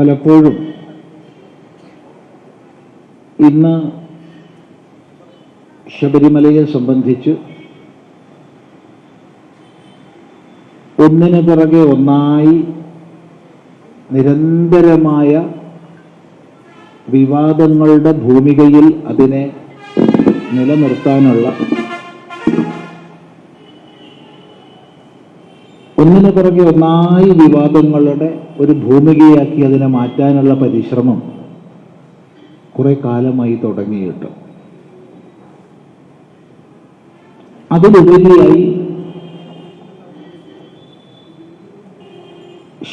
പലപ്പോഴും ഇന്ന് ശബരിമലയെ സംബന്ധിച്ച് ഒന്നിനു പിറകെ ഒന്നായി നിരന്തരമായ വിവാദങ്ങളുടെ ഭൂമികയിൽ അതിനെ നിലനിർത്താനുള്ള ഒന്നിനു പുറകെ ഒന്നായി വിവാദങ്ങളുടെ ഒരു ഭൂമികയാക്കി അതിനെ മാറ്റാനുള്ള പരിശ്രമം കുറെ കാലമായി തുടങ്ങിയിട്ട്. അതിലുപരിയായി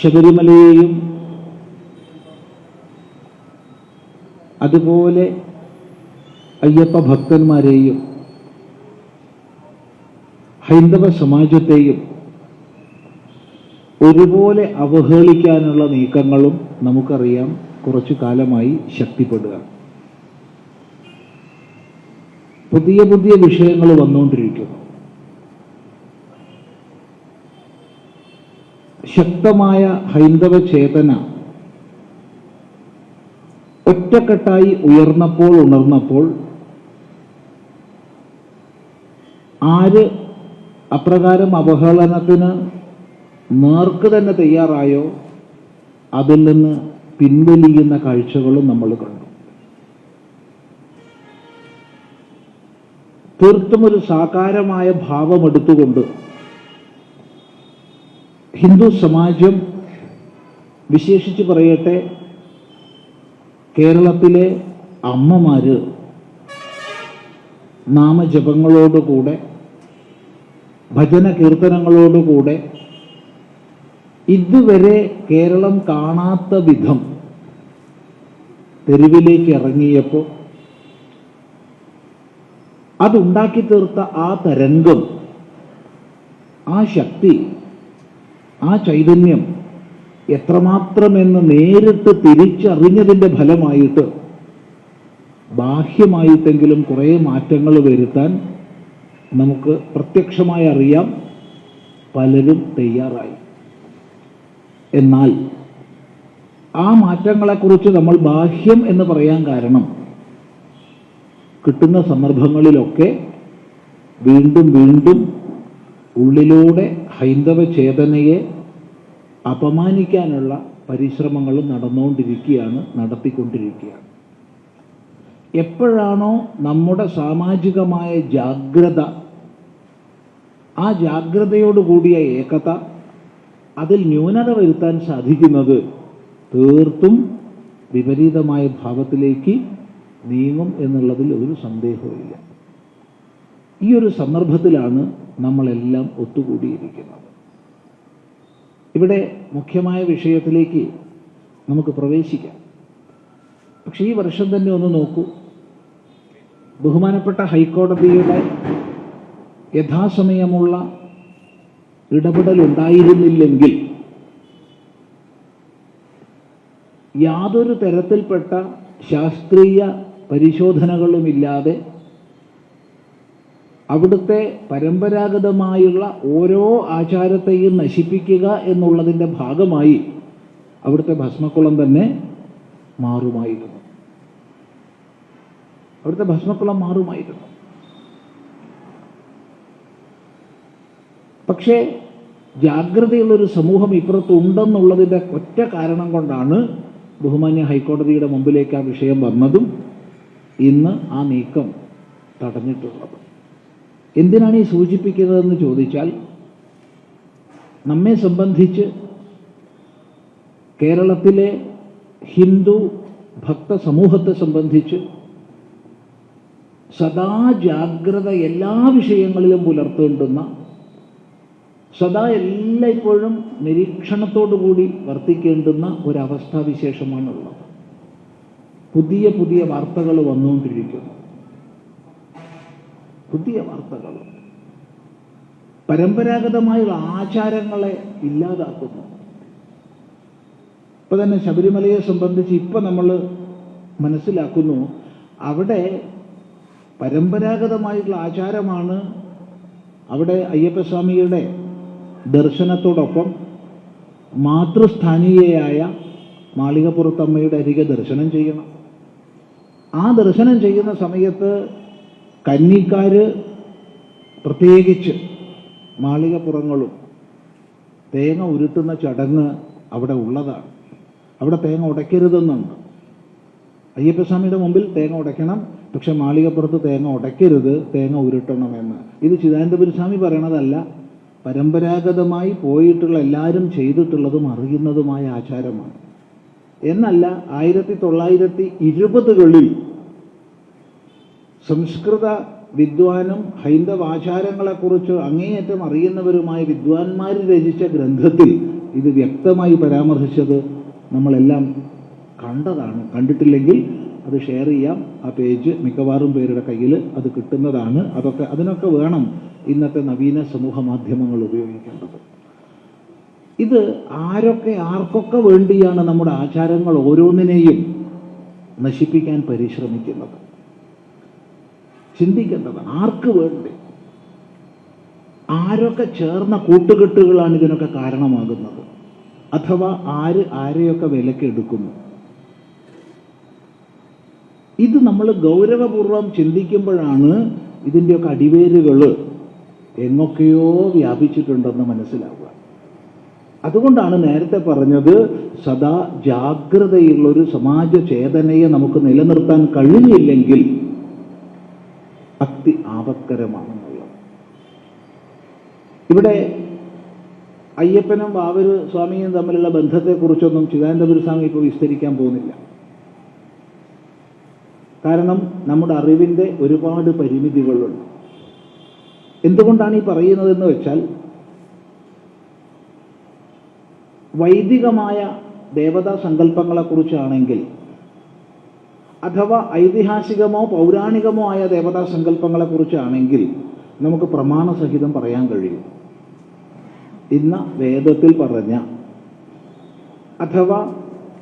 ശബരിമലയെയും അതുപോലെ അയ്യപ്പ ഭക്തന്മാരെയും ഹൈന്ദവ സമാജത്തെയും ഒരുപോലെ അവഹേളിക്കാനുള്ള നീക്കങ്ങളും നമുക്കറിയാം കുറച്ചു കാലമായി ശക്തിപ്പെടുക. പുതിയ പുതിയ വിഷയങ്ങൾ വന്നുകൊണ്ടിരിക്കുന്നു. ശക്തമായ ഹൈന്ദവ ചേതന ഒറ്റക്കെട്ടായി ഉയർന്നപ്പോൾ ഉണർന്നപ്പോൾ ആര് അപ്രകാരം അവഹേളനത്തിന് നേർക്ക് തന്നെ തയ്യാറായോ? അതിൽ നിന്ന് പിൻവലിയുന്ന കാഴ്ചകളും നമ്മൾ കണ്ടു. തീർത്തും ഒരു സാകാരമായ ഭാവമെടുത്തുകൊണ്ട് ഹിന്ദു സമാജം വിശേഷിച്ച് പറയട്ടെ കേരളത്തിലെ അമ്മമാര് നാമജപങ്ങളോടുകൂടെ ഭജന കീർത്തനങ്ങളോടുകൂടെ ഇതുവരെ കേരളം കാണാത്ത വിധം തെരുവിലേക്ക് ഇറങ്ങിയപ്പോൾ അതുണ്ടാക്കി തീർത്ത ആ തരംഗം ആ ശക്തി ആ ചൈതന്യം എത്രമാത്രമെന്ന് നേരിട്ട് തിരിച്ചറിഞ്ഞതിന്റെ ഫലമായിട്ട് ബാഹ്യമായിട്ടെങ്കിലും കുറേ മാറ്റങ്ങൾ വരുത്താൻ നമുക്ക് പ്രത്യക്ഷമായി അറിയാം. പലരും തയ്യാറായി. എന്നാൽ ആ മാറ്റങ്ങളെക്കുറിച്ച് നമ്മൾ ബാഹ്യം എന്ന് പറയാൻ കാരണം കിട്ടുന്ന സന്ദർഭങ്ങളിലൊക്കെ വീണ്ടും വീണ്ടും ഉള്ളിലൂടെ ഹൈന്ദവ ചേതനയെ അപമാനിക്കാനുള്ള പരിശ്രമങ്ങൾ നടന്നുകൊണ്ടിരിക്കുകയാണ് നടത്തിക്കൊണ്ടിരിക്കുകയാണ്. എപ്പോഴാണോ നമ്മുടെ സാമാജികമായ ജാഗ്രത ആ ജാഗ്രതയോടുകൂടിയ ഏകത അതിൽ ന്യൂനത വരുത്താൻ സാധിക്കുന്നത് തീർത്തും വിപരീതമായ ഭാവത്തിലേക്ക് നീങ്ങും എന്നുള്ളതിൽ ഒരു സന്ദേഹവുമില്ല. ഈ ഒരു സന്ദർഭത്തിലാണ് നമ്മളെല്ലാം ഒത്തുകൂടിയിരിക്കുന്നത്. ഇവിടെ മുഖ്യമായ വിഷയത്തിലേക്ക് നമുക്ക് പ്രവേശിക്കാം. പക്ഷെ ഈ വർഷം തന്നെ ഒന്ന് നോക്കൂ. ബഹുമാനപ്പെട്ട ഹൈക്കോടതിയുടെ യഥാസമയമുള്ള ഇടപെടൽ ഉണ്ടായിരുന്നില്ലെങ്കിൽ യാതൊരു തരത്തിൽപ്പെട്ട ശാസ്ത്രീയ പരിശോധനകളുമില്ലാതെ അവിടുത്തെ പരമ്പരാഗതമായുള്ള ഓരോ ആചാരത്തെയും നശിപ്പിക്കുക എന്നുള്ളതിന്റെ ഭാഗമായി അവിടുത്തെ ഭസ്മക്കുളം തന്നെ മാറുമായിരുന്നു. അവിടുത്തെ ഭസ്മക്കുളം മാറുമായിരുന്നു. പക്ഷേ ജാഗ്രതയുള്ളൊരു സമൂഹം ഇപ്പുറത്തുണ്ടെന്നുള്ളതിന്റെ ഒറ്റ കാരണം കൊണ്ടാണ് ബഹുമാന്യ ഹൈക്കോടതിയുടെ മുമ്പിലേക്ക് ആ വിഷയം വന്നതും ഇന്ന് ആ നീക്കം തടഞ്ഞിട്ടുള്ളത്. എന്തിനാണ് ഈ സൂചിപ്പിക്കുന്നതെന്ന് ചോദിച്ചാൽ നമ്മെ സംബന്ധിച്ച് കേരളത്തിലെ ഹിന്ദു ഭക്ത സമൂഹത്തെ സംബന്ധിച്ച് സദാ ജാഗ്രത എല്ലാ വിഷയങ്ങളിലും പുലർത്തേണ്ടുന്ന സദാ എല്ലായ്പ്പോഴും നിരീക്ഷണത്തോടുകൂടി വർത്തിക്കേണ്ടുന്ന ഒരവസ്ഥാവിശേഷമാണുള്ളത്. പുതിയ പുതിയ വാർത്തകൾ വന്നുകൊണ്ടിരിക്കുന്നു. പുതിയ വാർത്തകൾ. പരമ്പരാഗതമായുള്ള ആചാരങ്ങളെ ഇല്ലാതാക്കുന്നു. ഇപ്പൊ തന്നെ ശബരിമലയെ സംബന്ധിച്ച് ഇപ്പൊ നമ്മൾ മനസ്സിലാക്കുന്നു അവിടെ പരമ്പരാഗതമായിട്ടുള്ള ആചാരമാണ് അവിടെ അയ്യപ്പസ്വാമിയുടെ ദർശനത്തോടൊപ്പം മാതൃസ്ഥാനീയയായ മാളികപ്പുറത്തമ്മയുടെ അരികെ ദർശനം ചെയ്യണം. ആ ദർശനം ചെയ്യുന്ന സമയത്ത് കന്നിക്കാർ പ്രത്യേകിച്ച് മാളികപ്പുറങ്ങളും തേങ്ങ ഉരുട്ടുന്ന ചടങ്ങ് അവിടെ ഉള്ളതാണ്. അവിടെ തേങ്ങ ഉടയ്ക്കരുതെന്നുണ്ട്. അയ്യപ്പസ്വാമിയുടെ മുമ്പിൽ തേങ്ങ ഉടയ്ക്കണം പക്ഷെ മാളികപ്പുറത്ത് തേങ്ങ ഉടയ്ക്കരുത് തേങ്ങ ഉരുട്ടണമെന്ന്. ഇത് ചിദാനന്ദപുരസ്വാമി പറയണതല്ല. പരമ്പരാഗതമായി പോയിട്ടുള്ള എല്ലാവരും ചെയ്തിട്ടുള്ളതും അറിയുന്നതുമായ ആചാരമാണ്. എന്നല്ല ആയിരത്തി തൊള്ളായിരത്തി ഇരുപതുകളിൽ സംസ്കൃത വിദ്വാനും ഹൈന്ദവ ആചാരങ്ങളെക്കുറിച്ച് അങ്ങേയറ്റം അറിയുന്നവരുമായ വിദ്വാൻമാർ രചിച്ച ഗ്രന്ഥത്തിൽ ഇത് വ്യക്തമായി പരാമർശിച്ചത് നമ്മളെല്ലാം കണ്ടതാണ്. കണ്ടിട്ടില്ലെങ്കിൽ അത് ഷെയർ ചെയ്യാം. ആ പേജ് മിക്കവാറും പേരുടെ കയ്യിൽ അത് കിട്ടുന്നതാണ്. അതൊക്കെ അതിനൊക്കെ വേണം. ഇന്നത്തെ നവീന സമൂഹ മാധ്യമങ്ങൾ ഉപയോഗിക്കേണ്ടത് ഇത് ആരൊക്കെ ആർക്കൊക്കെ വേണ്ടിയാണ് നമ്മുടെ ആചാരങ്ങൾ ഓരോന്നിനെയും നശിപ്പിക്കാൻ പരിശ്രമിക്കുന്നത്? ചിന്തിക്കേണ്ടത് ആർക്ക് വേണ്ടി? ആരൊക്കെ ചേർന്ന കൂട്ടുകെട്ടുകളാണ് ഇതിനൊക്കെ കാരണമാകുന്നത്? അഥവാ ആര് ആരെയൊക്കെ വിലക്കെടുക്കുന്നു ഇത് നമ്മൾ ഗൗരവപൂർവം ചിന്തിക്കുമ്പോഴാണ് ഇതിന്റെയൊക്കെ അടിവേരുകൾ എങ്ങൊക്കെയോ വ്യാപിച്ചിട്ടുണ്ടെന്ന് മനസ്സിലാവുക. അതുകൊണ്ടാണ് നേരത്തെ പറഞ്ഞത് സദാ ജാഗ്രതയുള്ള ഒരു സമാജ ചേതനയെ നമുക്ക് നിലനിർത്താൻ കഴിഞ്ഞില്ലെങ്കിൽ അതി ആപത്കരമാണെന്നുള്ളത്. ഇവിടെ അയ്യപ്പനും ബാബരു സ്വാമിയും തമ്മിലുള്ള ബന്ധത്തെക്കുറിച്ചൊന്നും ചിദാനന്ദപുര സ്വാമി ഇപ്പോൾ വിസ്തരിക്കാൻ പോകുന്നില്ല. കാരണം നമ്മുടെ അറിവിന്റെ ഒരുപാട് പരിമിതികളുണ്ട്. എന്തുകൊണ്ടാണ് ഈ പറയുന്നതെന്ന് വെച്ചാൽ വൈദികമായ ദേവതാ സങ്കല്പങ്ങളെക്കുറിച്ചാണെങ്കിൽ അഥവാ ഐതിഹാസികമോ പൗരാണികമോ ആയ ദേവതാ സങ്കല്പങ്ങളെക്കുറിച്ചാണെങ്കിൽ നമുക്ക് പ്രമാണസഹിതം പറയാൻ കഴിയും. ഇന്ന് വേദത്തിൽ പറഞ്ഞ അഥവാ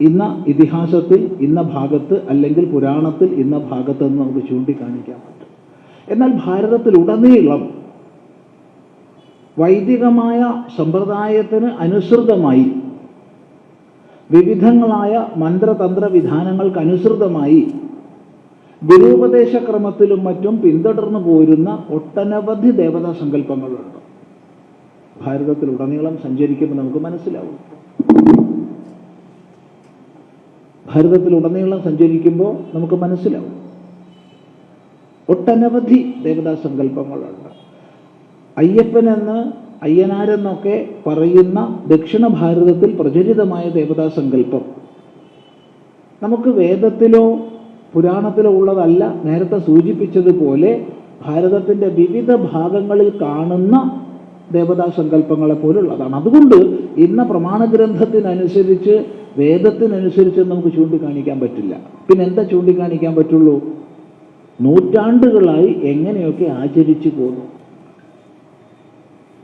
ഇന്ന ഇതിഹാസത്തിൽ ഇന്ന ഭാഗത്ത് അല്ലെങ്കിൽ പുരാണത്തിൽ ഇന്ന ഭാഗത്ത് എന്ന് നമുക്ക് ചൂണ്ടിക്കാണിക്കാൻ പറ്റും. എന്നാൽ ഭാരതത്തിലുടനീളം വൈദികമായ സമ്പ്രദായത്തിന് അനുസൃതമായി വിവിധങ്ങളായ മന്ത്രതന്ത്ര വിധാനങ്ങൾക്ക് അനുസൃതമായി ഗുരുപദേശക്രമത്തിലും മറ്റും പിന്തുടർന്നു പോരുന്ന ഒട്ടനവധി ദേവതാ സങ്കല്പങ്ങളുണ്ട്. ഭാരതത്തിലുടനീളം സഞ്ചരിക്കുമ്പോൾ നമുക്ക് മനസ്സിലാവും. ഭാരതത്തിലുടനീളം സഞ്ചരിക്കുമ്പോൾ നമുക്ക് മനസ്സിലാവും. ഒട്ടനവധി ദേവതാ സങ്കല്പങ്ങളുണ്ട്. അയ്യപ്പനെന്ന് അയ്യനാരെന്നൊക്കെ പറയുന്ന ദക്ഷിണ ഭാരതത്തിൽ പ്രചരിതമായ ദേവതാ സങ്കല്പം നമുക്ക് വേദത്തിലോ പുരാണത്തിലോ ഉള്ളതല്ല നേരത്തെ സൂചിപ്പിച്ചതുപോലെ ഭാരതത്തിന്റെ വിവിധ ഭാഗങ്ങളിൽ കാണുന്ന ദേവതാ സങ്കല്പങ്ങളെ പോലുള്ളതാണ്. അതുകൊണ്ട് ഇന്ന പ്രമാണ ഗ്രന്ഥത്തിനനുസരിച്ച് വേദത്തിനനുസരിച്ച് നമുക്ക് ചൂണ്ടിക്കാണിക്കാൻ പറ്റില്ല. പിന്നെ എന്താ ചൂണ്ടിക്കാണിക്കാൻ പറ്റുള്ളൂ? നൂറ്റാണ്ടുകളായി എങ്ങനെയൊക്കെ ആചരിച്ചു പോന്നു.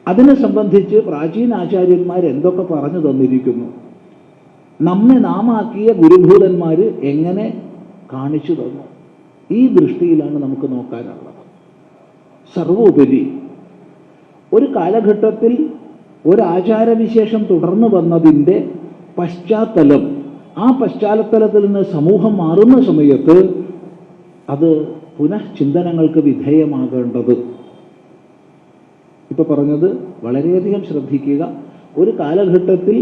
അതിനെ സംബന്ധിച്ച് പ്രാചീന ആചാര്യന്മാർ എന്തൊക്കെ പറഞ്ഞു തന്നിരിക്കുന്നു? നമ്മെ നാമാക്കിയ ഗുരുഭൂതന്മാർ എങ്ങനെ കാണിച്ചു തന്നു? ഈ ദൃഷ്ടിയിലാണ് നമുക്ക് നോക്കാനുള്ളത്. സർവോപരി ഒരു കാലഘട്ടത്തിൽ ഒരാചാരവിശേഷം തുടർന്നു വന്നതിന്റെ പശ്ചാത്തലം ആ പശ്ചാത്തലത്തിൽ നിന്ന് സമൂഹം മാറുന്ന സമയത്ത് അത് പുനഃചിന്തനങ്ങൾക്ക് വിധേയമാകേണ്ടത് ഇപ്പൊ പറഞ്ഞത് വളരെയധികം ശ്രദ്ധിക്കുക. ഒരു കാലഘട്ടത്തിൽ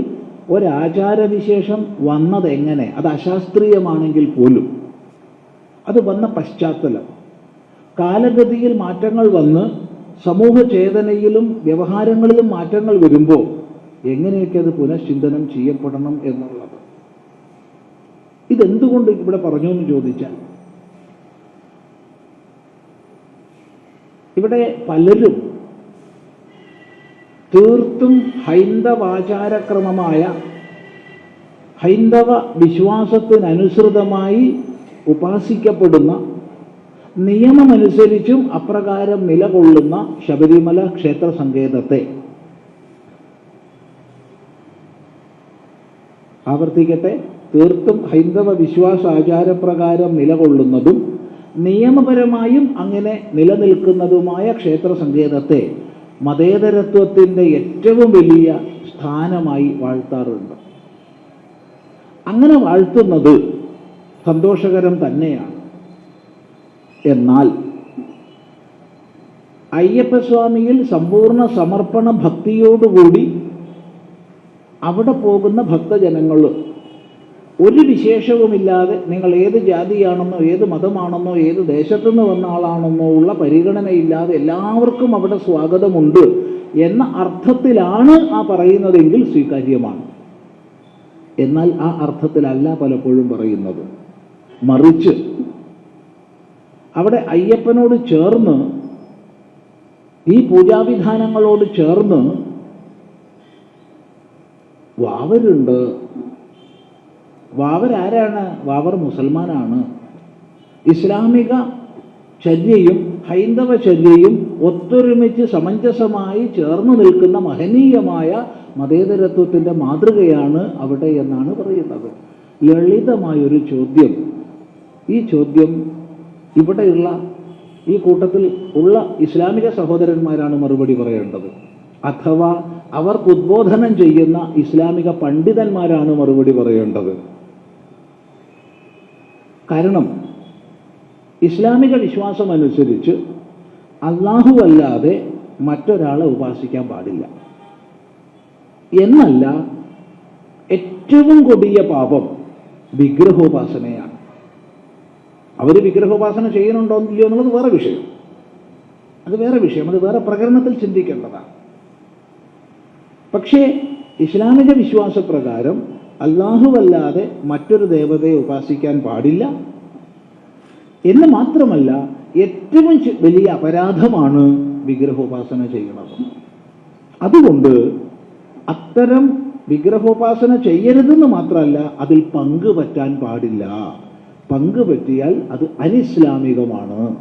ഒരാചാരവിശേഷം വന്നത് എങ്ങനെ അത് അശാസ്ത്രീയമാണെങ്കിൽ പോലും. അത് വന്ന പശ്ചാത്തലം. കാലഗതിയിൽ മാറ്റങ്ങൾ വന്ന് സമൂഹ ചേതനയിലും വ്യവഹാരങ്ങളിലും മാറ്റങ്ങൾ വരുമ്പോൾ എങ്ങനെയൊക്കെ അത് പുനഃചിന്തനം ചെയ്യപ്പെടണം എന്നുള്ളത്? ഇതെന്തുകൊണ്ട് ഇവിടെ പറഞ്ഞു എന്ന് ചോദിച്ചാൽ ഇവിടെ പലരും തീർത്തും ഹൈന്ദവാചാരക്രമമായ ഹൈന്ദവ വിശ്വാസത്തിനനുസൃതമായി ഉപാസിക്കപ്പെടുന്ന നിയമമനുസരിച്ചും അപ്രകാരം നിലകൊള്ളുന്ന ശബരിമല ക്ഷേത്ര സങ്കേതത്തെ ആവർത്തിക്കട്ടെ. തീർത്തും ഹൈന്ദവ വിശ്വാസ ആചാരപ്രകാരം നിലകൊള്ളുന്നതും നിയമപരമായും അങ്ങനെ നിലനിൽക്കുന്നതുമായ ക്ഷേത്ര സങ്കേതത്തെ മതേതരത്വത്തിന്റെ ഏറ്റവും വലിയ സ്ഥാനമായി വാഴ്ത്താറുണ്ട്. അങ്ങനെ വാഴ്ത്തുന്നത് സന്തോഷകരം തന്നെയാണ്. എന്നാൽ അയ്യപ്പസ്വാമിയിൽ സമ്പൂർണ സമർപ്പണ ഭക്തിയോടുകൂടി അവിടെ പോകുന്ന ഭക്തജനങ്ങൾ ഒരു വിശേഷവുമില്ലാതെ നിങ്ങൾ ഏത് ജാതിയാണെന്നോ ഏത് മതമാണെന്നോ ഏത് ദേശത്തുനിന്ന് വന്ന ആളാണെന്നോ ഉള്ള പരിഗണനയില്ലാതെ എല്ലാവർക്കും അവിടെ സ്വാഗതമുണ്ട് എന്ന അർത്ഥത്തിലാണ് ആ പറയുന്നതെങ്കിൽ സ്വീകാര്യമാണ്. എന്നാൽ ആ അർത്ഥത്തിലല്ല പലപ്പോഴും പറയുന്നത്. മറിച്ച് അവിടെ അയ്യപ്പനോട് ചേർന്ന് ഈ പൂജാവിധാനങ്ങളോട് ചേർന്ന് വാവരുണ്ട്. വാവരാരാണ്? വാവർ മുസൽമാനാണ്. ഇസ്ലാമിക ചര്യയും ഹൈന്ദവ ചര്യയും ഒത്തൊരുമിച്ച് സമഞ്ജസമായി ചേർന്ന് നിൽക്കുന്ന മഹനീയമായ മതേതരത്വത്തിന്റെ മാതൃകയാണ് അവിടെ എന്നാണ് പറയുന്നത്. ലളിതമായൊരു ചോദ്യം. ഈ ചോദ്യം ഇവിടെയുള്ള ഈ കൂട്ടത്തിൽ ഉള്ള ഇസ്ലാമിക സഹോദരന്മാരാണ് മറുപടി പറയേണ്ടത്. അഥവാ അവർക്ക് ഉദ്ബോധനം ചെയ്യുന്ന ഇസ്ലാമിക പണ്ഡിതന്മാരാണ് മറുപടി പറയേണ്ടത്. കാരണം ഇസ്ലാമിക വിശ്വാസം അനുസരിച്ച് അള്ളാഹു അല്ലാതെ മറ്റൊരാളെ ഉപാസിക്കാൻ പാടില്ല. എന്നല്ല ഏറ്റവും കൊടിയ പാപം വിഗ്രഹോപാസനയാണ്. അവർ വിഗ്രഹോപാസന ചെയ്യുന്നുണ്ടോ ഇല്ലയോ എന്നുള്ളത് വേറെ വിഷയം. അത് വേറെ വിഷയം. അത് വേറെ പ്രകരണത്തിൽ ചിന്തിക്കേണ്ടതാണ്. പക്ഷേ ഇസ്ലാമിക വിശ്വാസപ്രകാരം അല്ലാഹുവല്ലാതെ മറ്റൊരു ദേവതയെ ഉപാസിക്കാൻ പാടില്ല. എന്ന് മാത്രമല്ല ഏറ്റവും വലിയ അപരാധമാണ് വിഗ്രഹോപാസന ചെയ്യുന്നത്. അതുകൊണ്ട് അത്തരം വിഗ്രഹോപാസന ചെയ്യരുതെന്ന് മാത്രമല്ല അതിൽ പങ്കുപറ്റാൻ പാടില്ല. പങ്കുപറ്റിയാൽ അത് അനിസ്ലാമികമാണ്.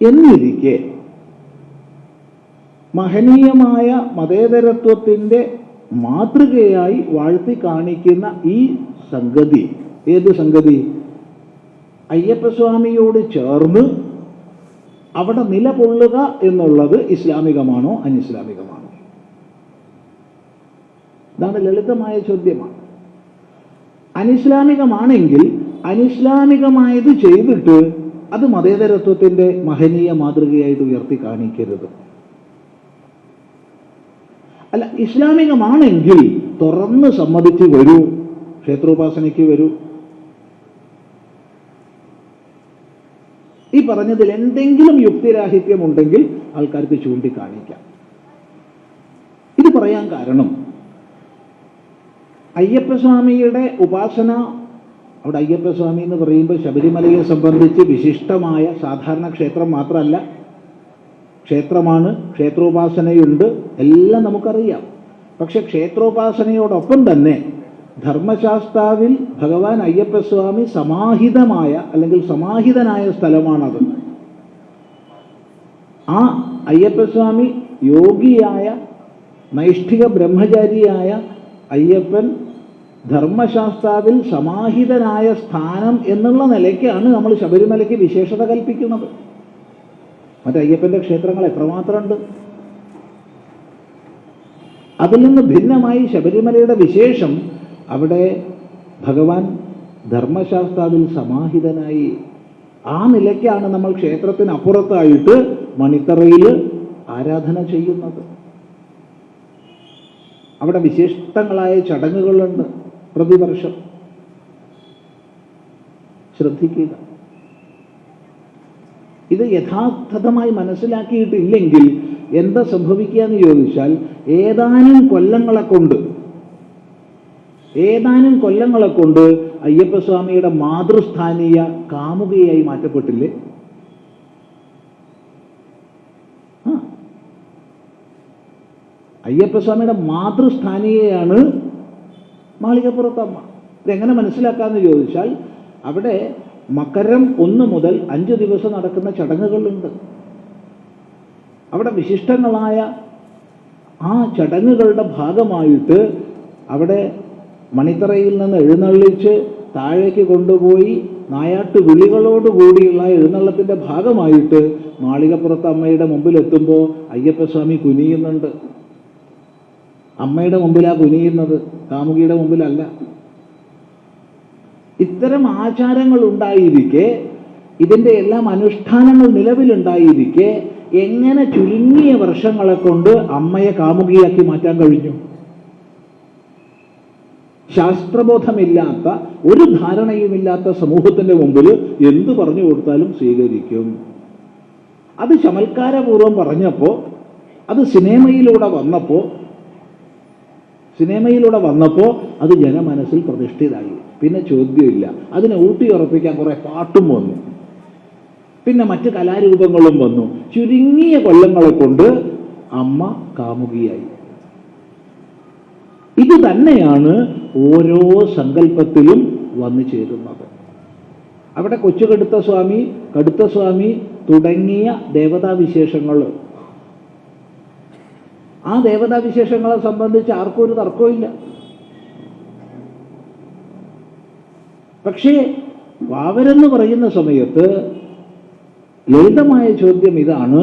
എന്നിരിക്കെ മഹനീയമായ മതേതരത്വത്തിന്റെ മാതൃകയായി വാഴ്ത്തി കാണിക്കുന്ന ഈ സംഗതി. ഏത് സംഗതി? അയ്യപ്പസ്വാമിയോട് ചേർന്ന് അവിടെ നിലകൊള്ളുക എന്നുള്ളത് ഇസ്ലാമികമാണോ അനിസ്ലാമികമാണോ? ഇതാണ് ലളിതമായ ചോദ്യമാണ്. അനിസ്ലാമികമാണെങ്കിൽ അനിസ്ലാമികമായത് ചെയ്തിട്ട് അത് മതേതരത്വത്തിന്റെ മഹനീയ മാതൃകയായിട്ട് ഉയർത്തി കാണിക്കരുത് അല്ല ഇസ്ലാമികമാണെങ്കിൽ തുറന്ന് സമ്മതിച്ച് വരൂ. ക്ഷേത്രോപാസനയ്ക്ക് വരൂ. ഈ പറഞ്ഞതിൽ എന്തെങ്കിലും യുക്തിരാഹിത്യമുണ്ടെങ്കിൽ ആൾക്കാർക്ക് ചൂണ്ടിക്കാണിക്കാം. ഇത് പറയാൻ കാരണം അയ്യപ്പസ്വാമിയുടെ ഉപാസന അവിടെ അയ്യപ്പസ്വാമി എന്ന് പറയുമ്പോൾ ശബരിമലയെ സംബന്ധിച്ച് വിശിഷ്ടമായ സാധാരണ ക്ഷേത്രം മാത്രമല്ല ക്ഷേത്രമാണ് ക്ഷേത്രോപാസനയുണ്ട് എല്ലാം നമുക്കറിയാം. പക്ഷെ ക്ഷേത്രോപാസനയോടൊപ്പം തന്നെ ധർമ്മശാസ്താവിൽ ഭഗവാൻ അയ്യപ്പസ്വാമി സമാഹിതമായ അല്ലെങ്കിൽ സമാഹിതനായ സ്ഥലമാണത്. ആ അയ്യപ്പസ്വാമി യോഗിയായ നൈഷ്ഠിക ബ്രഹ്മചാരിയായ അയ്യപ്പൻ ധർമ്മശാസ്താവിൽ സമാഹിതനായ സ്ഥാനം എന്നുള്ള നിലയ്ക്കാണ് നമ്മൾ ശബരിമലയ്ക്ക് വിശേഷത കൽപ്പിക്കുന്നത്. മറ്റേ അയ്യപ്പന്റെ ക്ഷേത്രങ്ങൾ എത്രമാത്രമുണ്ട് അതിൽ നിന്ന് ഭിന്നമായി ശബരിമലയുടെ വിശേഷം അവിടെ ഭഗവാൻ ധർമ്മശാസ്ത്രാവിൽ സമാഹിതനായി ആ നിലയ്ക്കാണ് നമ്മൾ ക്ഷേത്രത്തിനപ്പുറത്തായിട്ട് മണിത്തറയിൽ ആരാധന ചെയ്യുന്നത്. അവിടെ വിശിഷ്ടങ്ങളായ ചടങ്ങുകളുണ്ട് പ്രതിവർഷം. ശ്രദ്ധിക്കുക. ഇത് യഥാർത്ഥമായി മനസ്സിലാക്കിയിട്ടില്ലെങ്കിൽ എന്താ സംഭവിക്കുക എന്ന് ചോദിച്ചാൽ ഏതാനും കൊല്ലങ്ങളെ കൊണ്ട് ഏതാനും കൊല്ലങ്ങളെ കൊണ്ട് അയ്യപ്പസ്വാമിയുടെ മാതൃസ്ഥാനീയ കാമുകയായി മാറ്റപ്പെട്ടില്ലേ. അയ്യപ്പസ്വാമിയുടെ മാതൃസ്ഥാനീയയാണ് മാളികപ്പുറത്തമ്മ ഇതെങ്ങനെ മനസ്സിലാക്കാമെന്ന് ചോദിച്ചാൽ അവിടെ മകരം ഒന്ന് മുതൽ അഞ്ച് ദിവസം നടക്കുന്ന ചടങ്ങുകളുണ്ട്. അവിടെ വിശിഷ്ടങ്ങളായ ആ ചടങ്ങുകളുടെ ഭാഗമായിട്ട് അവിടെ മണിത്തറയിൽ നിന്ന് എഴുന്നള്ളിച്ച് താഴേക്ക് കൊണ്ടുപോയി നായാട്ട് വിളികളോടുകൂടിയുള്ള എഴുന്നള്ളത്തിന്റെ ഭാഗമായിട്ട് മാളികപ്പുറത്ത് അമ്മയുടെ മുമ്പിൽ എത്തുമ്പോൾ അയ്യപ്പസ്വാമി കുനിയുന്നുണ്ട്. അമ്മയുടെ മുമ്പിലാണ് കുനിയുന്നത്. കാമുകിയുടെ മുമ്പിലല്ല. ഇത്തരം ആചാരങ്ങൾ ഉണ്ടായിരിക്കെ ഇതിന്റെ എല്ലാം അനുഷ്ഠാനങ്ങൾ നിലവിലുണ്ടായിരിക്കെ എങ്ങനെ ചുരുങ്ങിയ വർഷങ്ങളെ കൊണ്ട് അമ്മയെ കാമുകിയാക്കി മാറ്റാൻ കഴിഞ്ഞു? ശാസ്ത്രബോധമില്ലാത്ത ഒരു ധാരണയുമില്ലാത്ത സമൂഹത്തിന്റെ മുമ്പിൽ എന്തു പറഞ്ഞു കൊടുത്താലും സ്വീകരിക്കും. അത് ചമൽക്കാരപൂർവം പറഞ്ഞപ്പോൾ അത് സിനിമയിലൂടെ വന്നപ്പോൾ സിനിമയിലൂടെ വന്നപ്പോൾ അത് ജനമനസ്സിൽ പ്രതിഷ്ഠിതായി. പിന്നെ ചോദ്യമില്ല. അതിനെ ഊട്ടിയുറപ്പിക്കാൻ കുറെ പാട്ടും വന്നു. പിന്നെ മറ്റ് കലാരൂപങ്ങളും വന്നു. ചുരുങ്ങിയ കൊല്ലങ്ങളെ കൊണ്ട് അമ്മ കാമുകിയായി. ഇത് തന്നെയാണ് ഓരോ സങ്കല്പത്തിലും വന്നു ചേരുന്നത്. അവിടെ കൊച്ചു കടുത്ത സ്വാമി കടുത്ത സ്വാമി തുടങ്ങിയ ദേവതാ വിശേഷങ്ങൾ ആ ദേവതാ വിശേഷങ്ങളെ സംബന്ധിച്ച് ആർക്കും ഒരു തർക്കമില്ല പക്ഷേ വാവരെന്ന് പറയുന്ന സമയത്ത് ലളിതമായ ചോദ്യം ഇതാണ്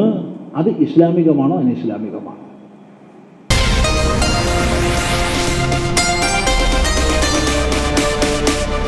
അത് ഇസ്ലാമികമാണോ അനിസ്ലാമികമാണോ?